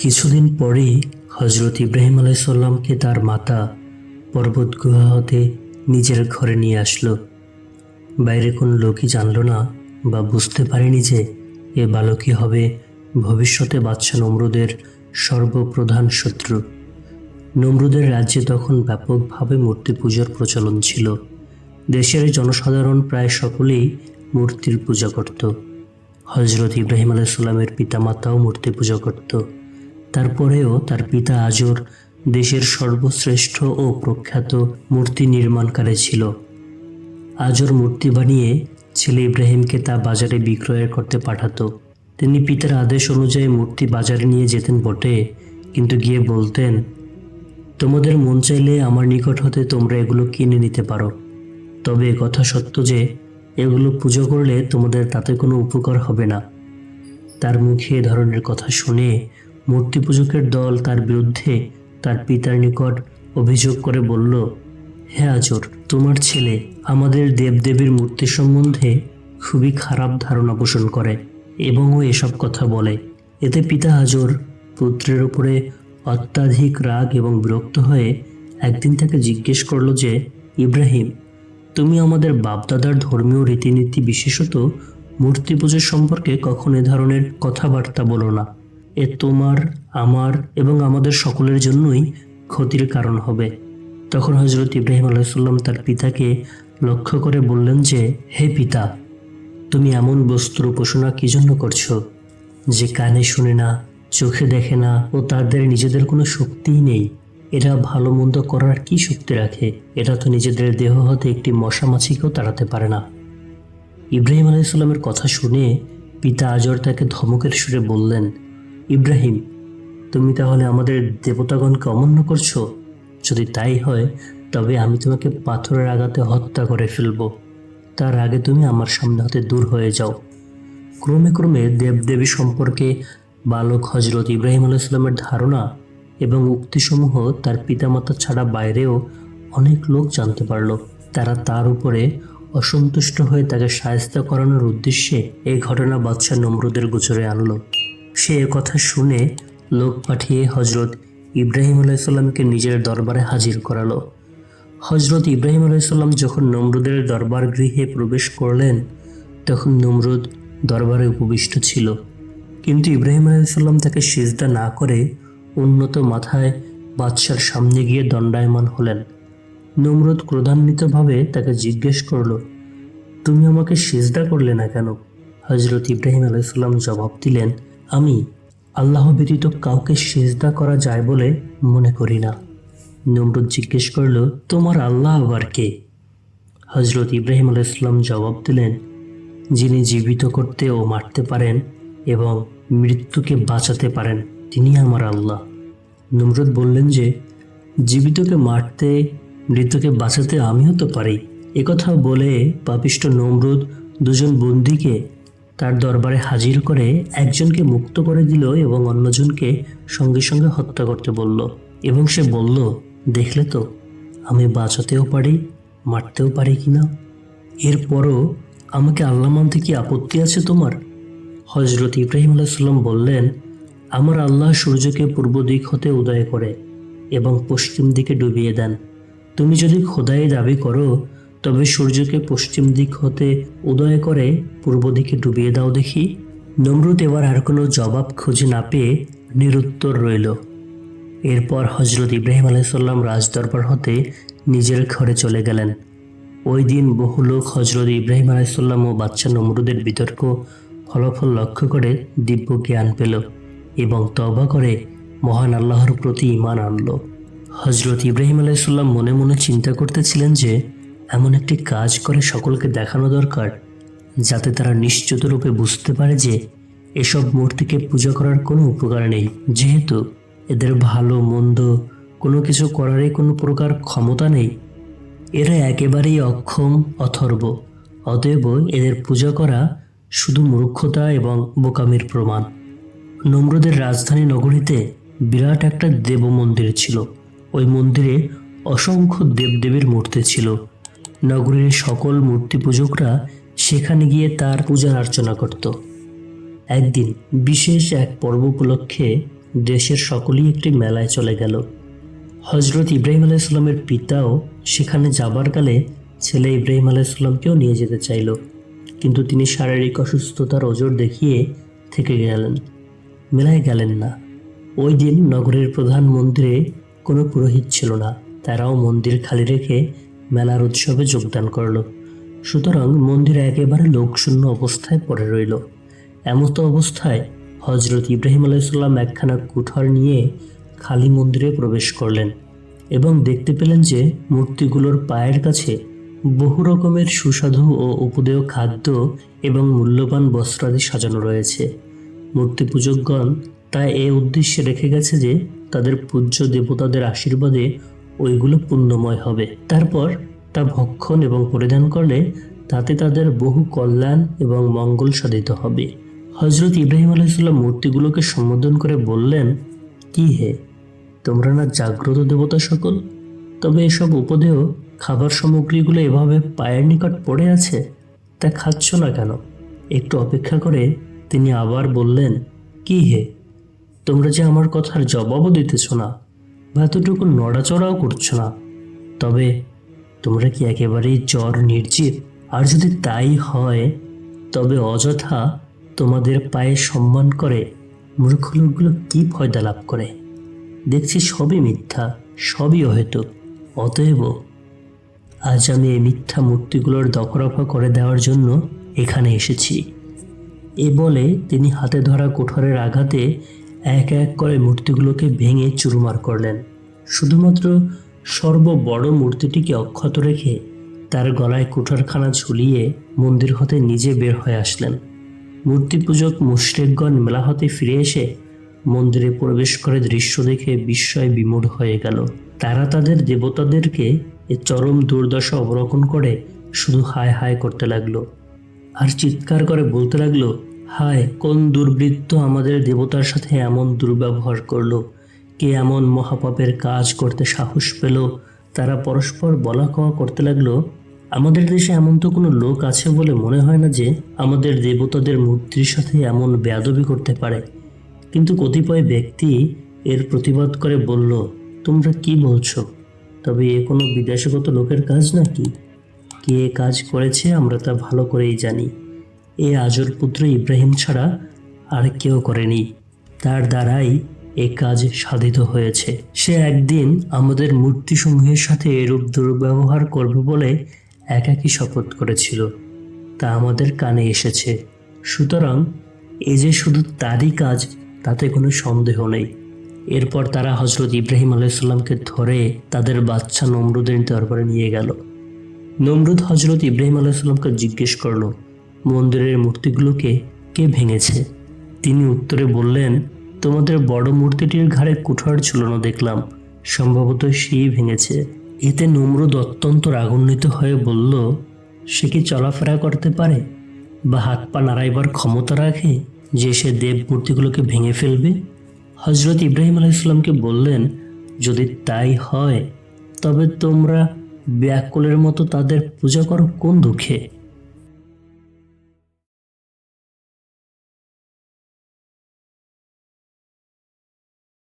কিছুদিন পরেই হজরত ইব্রাহিম আলাইসাল্লামকে তার মাতা পর্বত গুহা হতে নিজের ঘরে নিয়ে আসলো। বাইরে কোনো লোকই জানলো না বা বুঝতে পারেনি যে এ বালকই হবে ভবিষ্যতে বাদশা নমরুদের সর্বপ্রধান শত্রু। নমরুদের রাজ্যে তখন ব্যাপকভাবে মূর্তি পূজার প্রচলন ছিল। দেশের জনসাধারণ প্রায় সকলেই মূর্তির পূজা করত। হজরত ইব্রাহিম আলাইসাল্লামের পিতামাতাও মূর্তি পূজা করত। তারপরেও তার পিতা আজর দেশের সর্বশ্রেষ্ঠ ও প্রখ্যাত মূর্তি নির্মাণকারী ছিল। আজর মূর্তি বানিয়ে ছেলে ইব্রাহিমকে তা বাজারে বিক্রয় করতে পাঠাতো। তিনি পিতার আদেশ অনুযায়ী মূর্তি বাজারে নিয়ে যেতেন বটে, কিন্তু গিয়ে বলতেন, তোমাদের মন চাইলে আমার নিকট হতে তোমরা এগুলো কিনে নিতে পারো। তবে কথা সত্য যে, এগুলো পুজো করলে তোমাদের তাতে কোনো উপকার হবে না। তার মুখে এ ধরনের কথা শুনে মূর্তি পূজকের দল তার বিরুদ্ধে তার পিতার নিকট অভিযোগ করে বলল, হে আজর, তোমার ছেলে আমাদের দেবদেবীর মূর্তি সম্বন্ধে খুবই খারাপ ধারণা পোষণ করে এবং ও এসব কথা বলে। এতে পিতা আজর পুত্রের উপরে অত্যাধিক রাগ এবং বিরক্ত হয়ে একদিন তাকে জিজ্ঞেস করল যে, ইব্রাহিম, তুমি আমাদের বাপদাদার ধর্মীয় রীতিনীতি বিশেষত মূর্তি পুজোর সম্পর্কে কখন এ ধরনের কথাবার্তা বলো না? এ তোমার, আমার এবং আমাদের সকলের জন্যই ক্ষতির কারণ হবে। তখন হজরত ইব্রাহিম আলাইসাল্লাম তার পিতাকে লক্ষ্য করে বললেন যে, হে পিতা, তুমি এমন বস্তুর উপাসনা কি জন্য করছ? যে কানে শুনে না, চোখে দেখে না ও তাদের নিজেদের কোনো শক্তিই নেই। এরা ভালো মন্দ করার কি শক্তি রাখে? এরা তো নিজেদের দেহ হতে একটি মশা মাছিকেও তাড়াতে পারে না। ইব্রাহিম আলাইসাল্লামের কথা শুনে পিতা আজর তাকে ধমকের সুরে বললেন ইব্রাহিম, তুমি তাহলে আমাদের দেবতাগণকে অমান্য করছ? যদি তাই হয়, তবে আমি তোমাকে পাথরের আঘাতে হত্যা করে ফেলব। তার আগে তুমি আমার সামনে হতে দূর হয়ে যাও। ক্রমে ক্রমে দেবদেবী সম্পর্কে বালক হজরত ইব্রাহিম আলাইসাল্লামের ধারণা এবং উক্তিসমূহ তার পিতামাতা ছাড়া বাইরেও অনেক লোক জানতে পারল। তারা তার উপরে অসন্তুষ্ট হয়ে তাকে সায়স্তা করানোর উদ্দেশ্যে এই ঘটনা বাদশাহ নমরুদের গোচরে আনলো। সে কথা শুনে লোক পাঠিয়ে হজরত ইব্রাহিম আলাইসাল্লামকে নিজের দরবারে হাজির করালো। হজরত ইব্রাহিম আলাইসাল্লাম যখন নমরুদের দরবার গৃহে প্রবেশ করলেন, তখন নমরুদ দরবারে উপবিষ্ট ছিল। কিন্তু ইব্রাহিম আলাইসাল্লাম তাকে সিজদা না করে উন্নত মাথায় বাদশার সামনে গিয়ে দণ্ডায়মান হলেন। নমরুদ ক্রোধান্বিতভাবে তাকে জিজ্ঞেস করল, তুমি আমাকে সিজদা করলে না কেন? হজরত ইব্রাহিম আলাইসাল্লাম জবাব দিলেন আমি আল্লাহ ব্যতীত কাউকে সেজদা করা যায় বলে মনে করি না। নমরুদ জিজ্ঞেস করল, তোমার আল্লাহ আবার কে? হজরত ইব্রাহিম আলাইসাল্লাম জবাব দিলেন, যিনি জীবিত করতে ও মারতে পারেন এবং মৃত্যুকে বাঁচাতে পারেন তিনি আমার আল্লাহ। নমরুদ বললেন যে, জীবিতকে মারতে, মৃত্যুকে বাঁচাতে আমিও তো পারি। একথা বলে পাপিষ্ট নমরুদ দুজন বন্দিকে তার দরবারে হাজির করে একজনকে মুক্ত করে দিল এবং অন্যজনকে সঙ্গে সঙ্গে হত্যা করতে বলল। এবং সে বলল, দেখলে তো, আমি বাঁচাতেও পারি, মারতেও পারি কিনা এরপরও আমাকে আল্লাহ মানতে কি আপত্তি আছে তোমার? হজরত ইব্রাহিম আলাইসাল্লাম বললেন, আমার আল্লাহ সূর্যকে পূর্ব দিক হতে উদয় করে এবং পশ্চিম দিকে ডুবিয়ে দেন। তুমি যদি খোদাই দাবি করো তবে সূর্যকে পশ্চিম দিক হতে উদয় করে পূর্ব দিকে ডুবিয়ে দাও দেখি। নমরুদ এবার আর কোনো জবাব খুঁজে না পেয়ে নিরুত্তর রইল। এরপর হজরত ইব্রাহিম আলাইসাল্লাম রাজদরবার হতে নিজের ঘরে চলে গেলেন। ওই দিন বহু লোক হজরত ইব্রাহিম আলাইসাল্লাম ও বাচ্চা নমরুদের বিতর্ক ফলাফল লক্ষ্য করে দিব্য জ্ঞান পেল এবং তবা করে মহান আল্লাহর প্রতি ইমান আনল। হজরত ইব্রাহিম আলাইসাল্লাম মনে মনে চিন্তা করতেছিলেন যে এমন একটি কাজ করে সকলকে দেখানো দরকার, যাতে তারা নিশ্চিত রূপে বুঝতে পারে যে এসব মূর্তিকে পূজা করার কোনো উপকার নেই। যেহেতু এদের ভালো, মন্দ কোনো কিছু করারই কোনো প্রকার ক্ষমতা নেই, এরা একেবারেই অক্ষম, অথর্ব। অতএব এদের পূজা করা শুধু মূর্খতা এবং বোকামির প্রমাণ। নম্রদের রাজধানী নগরীতে বিরাট একটা দেব মন্দির ছিল। ওই মন্দিরে অসংখ্য দেবদেবীর মূর্তি ছিল। নগরীর সকল মূর্তি পূজকরা সেখানে গিয়ে তার পূজা অর্চনা করত। একদিন বিশেষ এক পর্ব উপলক্ষে দেশের সকলেই একটি মেলায় চলে গেল। হজরত ইব্রাহিম আলাইসাল্লামের পিতাও সেখানে যাবার কালে ছেলে ইব্রাহিম আলাইসাল্লামকেও নিয়ে যেতে চাইল। কিন্তু তিনি শারীরিক অসুস্থতার ওজোর দেখিয়ে থেকে গেলেন। মেলায় গেলেন না। ওই দিন নগরের প্রধান মন্দিরে কোনো পুরোহিত ছিল না। তারাও মন্দির খালি রেখে মেলার উৎসবে যোগদান করল। সুতরাং মন্দির একেবারে লোকশূন্য অবস্থায় পড়ে রইল। এমতো অবস্থায় হজরত ইব্রাহিম আলাইসাল্লাম একখানা কুঠার নিয়ে খালি মন্দিরে প্রবেশ করলেন এবং দেখতে পেলেন যে মূর্তিগুলোর পায়ের কাছে বহু রকমের সুস্বাদু ও উপদেয় খাদ্য এবং মূল্যবান বস্ত্রাদি সাজানো রয়েছে। মূর্তি পূজকগণ তা এ উদ্দেশ্যে রেখে গেছে যে তাদের পূজ্য দেবতাদের আশীর্বাদে ওইগুলো পুণ্যময় হবে। তারপর তা ভক্ষণ এবং পরিধান করলে তাতে তাদের বহু কল্যাণ এবং মঙ্গল সাধিত হবে। হজরত ইব্রাহিম আলাইসাল্লাম মূর্তিগুলোকে সম্বোধন করে বললেন, কি হে, তোমরা না জাগ্রত দেবতা সকল? তবে এসব উপদেয় খাবার সামগ্রীগুলো এভাবে পায়ের নিকট পড়ে আছে? তা খাচ্ছ না কেন? একটু অপেক্ষা করে তিনি আবার বললেন, কি হে, তোমরা যে আমার কথার জবাবও দিতেছ না বা এতটুকু নড়াচড়াও করছ না। তবে তোমরা কি একেবারেই জ্বর নির্জীব? আর যদি তাই হয়, তবে অযথা তোমাদের পায়ে সম্মান করে মূর্খ লোকগুলো কি ফয়দা লাভ করে? দেখছি সবই মিথ্যা, সবই অহেতুক। অতএব আজ আমি এই মিথ্যা মূর্তিগুলোর দফরফা করে দেওয়ার জন্য এখানে এসেছি। এ বলে তিনি হাতে ধরা কোঠরের আঘাতে এক এক করে মূর্তিগুলোকে ভেঙে চুরমার করলেন। শুধুমাত্র সর্ব বড় মূর্তিটিকে অক্ষত রেখে তার গলায় কুঠারখানা ঝুলিয়ে মন্দির হতে নিজে বের হয়ে আসলেন। মূর্তি পূজক মুশরেকগণ মেলা হতে ফিরে এসে মন্দিরে প্রবেশ করে দৃশ্য দেখে বিস্ময় বিমূঢ় হয়ে গেল। তারা তাদের দেবতাদেরকে এ চরম দুর্দশা অবলোকন করে শুধু হায় হায় করতে লাগল। আর চিৎকার করে বলতে লাগল হায়, কোন দুর্বৃত্ত আমাদের দেবতার সাথে এমন দুর্ব্যবহার করল? কে এমন মহাপাপের কাজ করতে সাহস পেল? তারা পরস্পর বলা কওয়া করতে লাগল, আমাদের দেশে এমন তো কোনো লোক আছে বলে মনে হয় না যে আমাদের দেবতাদের মূর্তির সাথে এমন বেয়াদবি করতে পারে। কিন্তু কতিপয় ব্যক্তি এর প্রতিবাদ করে বলল, তোমরা কি বলছো? তবে এ কোনো বিদেশগত লোকের কাজ নাকি? কে কাজ করেছে আমরা তা ভালো করেই জানি। এ আজর পুত্র ইব্রাহিম ছাড়া আর কেউ করেনি। তার দ্বারাই এ কাজ সাধিত হয়েছে। সে একদিন আমাদের মূর্তিসমূহের সাথে এরূপ দুর্ব্যবহার করবে বলে একাকী শপথ করেছিল। তা আমাদের কানে এসেছে। সুতরাং এ যে শুধু তারই কাজ, তাতে কোনো সন্দেহ নেই। এরপর তারা হজরত ইব্রাহিম আলাইসাল্লামকে ধরে তাদের বাচ্চা নমরুদের দরবারে নিয়ে গেল। নমরুদ হজরত ইব্রাহিম আলাইসাল্লামকে জিজ্ঞেস করল মন্দিরের মূর্তিগুলোকে কে ভেঙেছে? তিনি উত্তরে বললেন, তোমাদের বড় মূর্তিটির ঘাড়ে কুঠার ঝুলানো দেখলাম। সম্ভবত সেই ভেঙেছে। এতে নমরুদ অত্যন্ত রাগান্বিত হয়ে বলল, সে কি চলাফেরা করতে পারে? বা হাত পা নাড়াইবার ক্ষমতা রাখে যে সে দেব মূর্তিগুলোকে ভেঙে ফেলবে? হজরত ইব্রাহিম আলাইসাল্লামকে বললেন, যদি তাই হয়, তবে তোমরা ব্যাকুলের মতো তাদের পূজা করো কোন দুঃখে?